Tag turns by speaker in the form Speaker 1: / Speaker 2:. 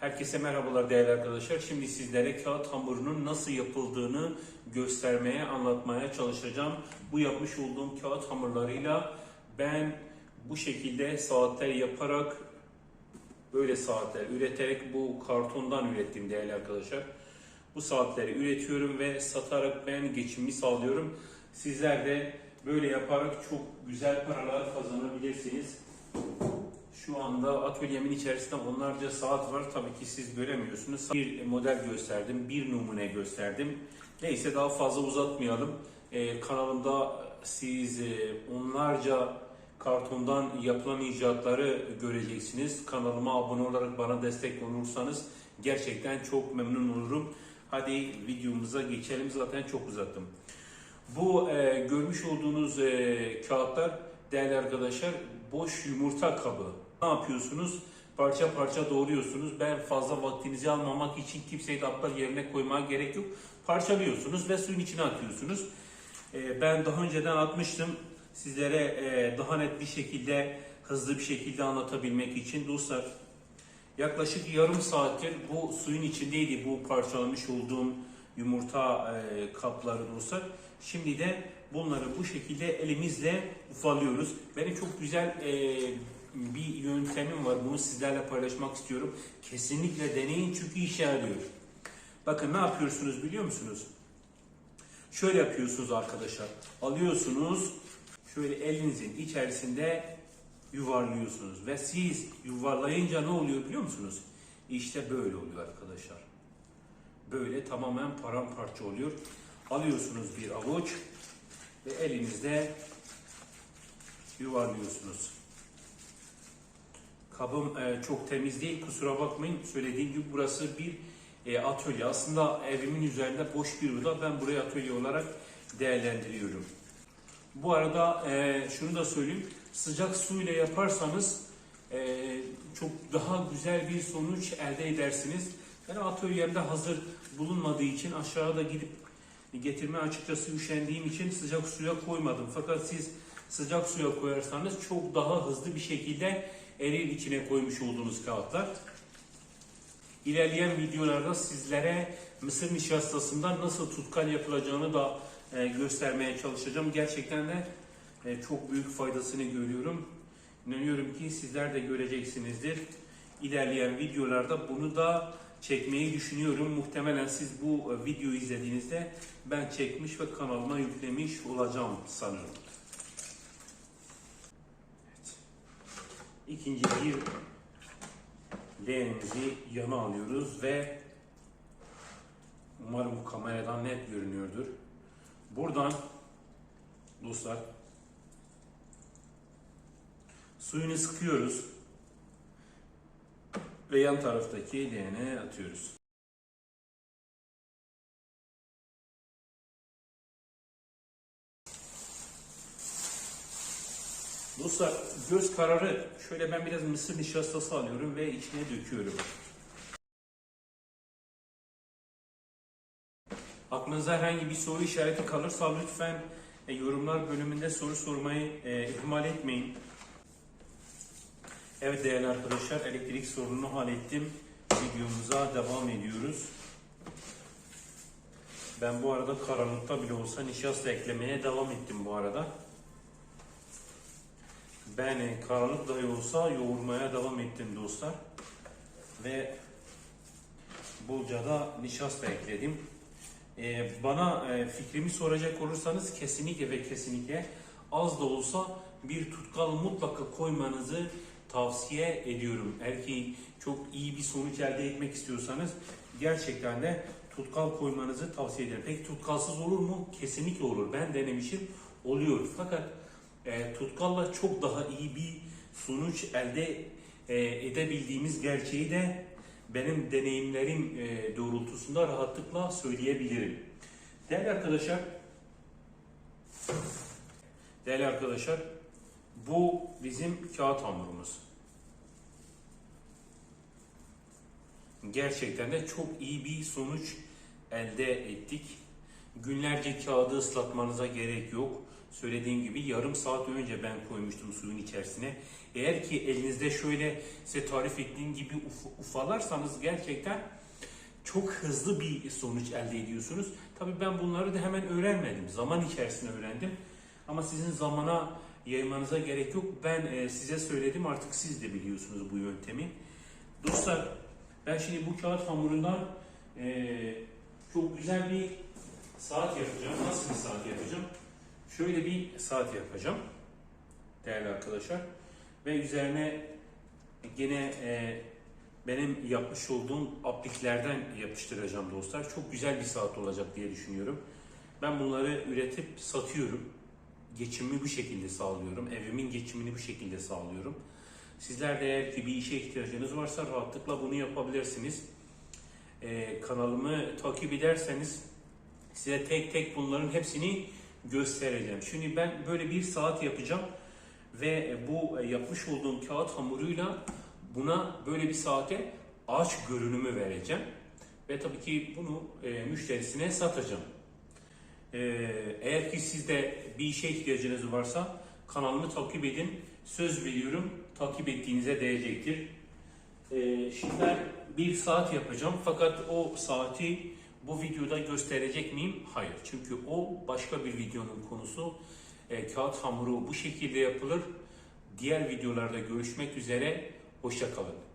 Speaker 1: Herkese merhabalar değerli arkadaşlar. Şimdi sizlere kağıt hamurunun nasıl yapıldığını göstermeye, anlatmaya çalışacağım. Bu yapmış olduğum kağıt hamurlarıyla ben bu şekilde saatler yaparak böyle saatler üreterek bu kartondan ürettim değerli arkadaşlar. Bu saatleri üretiyorum ve satarak ben geçimimi sağlıyorum. Sizler de böyle yaparak çok güzel paralar kazanabilirsiniz. Şu anda atölyemin içerisinde onlarca saat var. Tabii ki siz göremiyorsunuz. Bir model gösterdim, bir numune gösterdim. Neyse daha fazla uzatmayalım. Ee, kanalımda siz e, onlarca kartondan yapılan icatları göreceksiniz. Kanalıma abone olarak bana destek olursanız gerçekten çok memnun olurum. Hadi videomuza geçelim. Zaten çok uzattım. Bu e, görmüş olduğunuz e, kağıtlar değerli arkadaşlar boş yumurta kabı. Ne yapıyorsunuz? Parça parça doğruyorsunuz. Ben fazla vaktinizi almamak için kimseyi de yerine koymaya gerek yok. Parçalıyorsunuz ve suyun içine atıyorsunuz. E, ben daha önceden atmıştım. Sizlere e, daha net bir şekilde, hızlı bir şekilde anlatabilmek için dostlar. Yaklaşık yarım saattir bu suyun içindeydi bu parçalamış olduğum yumurta e, kapları dostlar. Şimdi de bunları bu şekilde elimizle ufalıyoruz. Benim çok güzel e, bir yöntemim var. Bunu sizlerle paylaşmak istiyorum. Kesinlikle deneyin çünkü işe yarıyor. Bakın ne yapıyorsunuz biliyor musunuz? Şöyle yapıyorsunuz arkadaşlar. Alıyorsunuz şöyle elinizin içerisinde yuvarlıyorsunuz ve siz yuvarlayınca ne oluyor biliyor musunuz? İşte böyle oluyor arkadaşlar. Böyle tamamen paramparça oluyor. Alıyorsunuz bir avuç ve elinizde yuvarlıyorsunuz. Kabım e, çok temiz değil kusura bakmayın. Söylediğim gibi burası bir e, atölye. Aslında evimin üzerinde boş bir oda. Ben burayı atölye olarak değerlendiriyorum. Bu arada e, şunu da söyleyeyim. Sıcak suyla yaparsanız e, çok daha güzel bir sonuç elde edersiniz. Ben atölyemde hazır bulunmadığı için aşağıda gidip getirme açıkçası üşendiğim için sıcak suya koymadım. Fakat siz sıcak suya koyarsanız çok daha hızlı bir şekilde erir içine koymuş olduğunuz kağıtlar. İlerleyen videolarda sizlere mısır nişastasından nasıl tutkal yapılacağını da e, göstermeye çalışacağım. Gerçekten de e, çok büyük faydasını görüyorum. İnanıyorum ki sizler de göreceksinizdir. İlerleyen videolarda bunu da çekmeyi düşünüyorum. Muhtemelen siz bu e, videoyu izlediğinizde ben çekmiş ve kanalıma yüklemiş olacağım sanırım. İkinci bir leğenimizi yana alıyoruz ve umarım bu kameradan net görünüyordur. Buradan dostlar suyunu sıkıyoruz ve yan taraftaki leğene atıyoruz. Dostlar göz kararı şöyle ben biraz mısır nişastası alıyorum ve içine döküyorum. Aklınıza herhangi bir soru işareti kalırsa lütfen e, yorumlar bölümünde soru sormayı e, ihmal etmeyin. Evet değerli arkadaşlar elektrik sorununu hallettim. Videomuza devam ediyoruz. Ben bu arada karanlıkta bile olsa nişasta eklemeye devam ettim bu arada. Ben e, karanlık dahi olsa yoğurmaya devam ettim dostlar. Ve bolca da nişasta ekledim. Ee, bana e, fikrimi soracak olursanız kesinlikle ve kesinlikle az da olsa bir tutkal mutlaka koymanızı tavsiye ediyorum. Eğer ki çok iyi bir sonuç elde etmek istiyorsanız gerçekten de tutkal koymanızı tavsiye ederim. Peki tutkalsız olur mu? Kesinlikle olur. Ben denemişim. Oluyor. Fakat e, tutkalla çok daha iyi bir sonuç elde e, edebildiğimiz gerçeği de benim deneyimlerim e, doğrultusunda rahatlıkla söyleyebilirim. Değerli arkadaşlar, değerli arkadaşlar, bu bizim kağıt hamurumuz. Gerçekten de çok iyi bir sonuç elde ettik. Günlerce kağıdı ıslatmanıza gerek yok. Söylediğim gibi yarım saat önce ben koymuştum suyun içerisine. Eğer ki elinizde şöyle size tarif ettiğim gibi uf- ufalarsanız gerçekten çok hızlı bir sonuç elde ediyorsunuz. Tabii ben bunları da hemen öğrenmedim. Zaman içerisinde öğrendim. Ama sizin zamana yaymanıza gerek yok. Ben e, size söyledim artık siz de biliyorsunuz bu yöntemi. Dostlar ben şimdi bu kağıt hamurundan e, çok güzel bir saat yapacağım. Nasıl bir saat yapacağım? Şöyle bir saat yapacağım. Değerli arkadaşlar. Ve üzerine gene e, benim yapmış olduğum apliklerden yapıştıracağım dostlar. Çok güzel bir saat olacak diye düşünüyorum. Ben bunları üretip satıyorum. Geçimimi bu şekilde sağlıyorum. Evimin geçimini bu şekilde sağlıyorum. Sizler de eğer ki bir işe ihtiyacınız varsa rahatlıkla bunu yapabilirsiniz. Ee, kanalımı takip ederseniz size tek tek bunların hepsini göstereceğim. Şimdi ben böyle bir saat yapacağım ve bu yapmış olduğum kağıt hamuruyla buna böyle bir saate ağaç görünümü vereceğim. Ve tabii ki bunu e, müşterisine satacağım. Ee, eğer ki sizde bir işe ihtiyacınız varsa kanalımı takip edin. Söz veriyorum takip ettiğinize değecektir. Ee, şimdi ben bir saat yapacağım fakat o saati bu videoda gösterecek miyim? Hayır. Çünkü o başka bir videonun konusu. Ee, kağıt hamuru bu şekilde yapılır. Diğer videolarda görüşmek üzere. Hoşçakalın.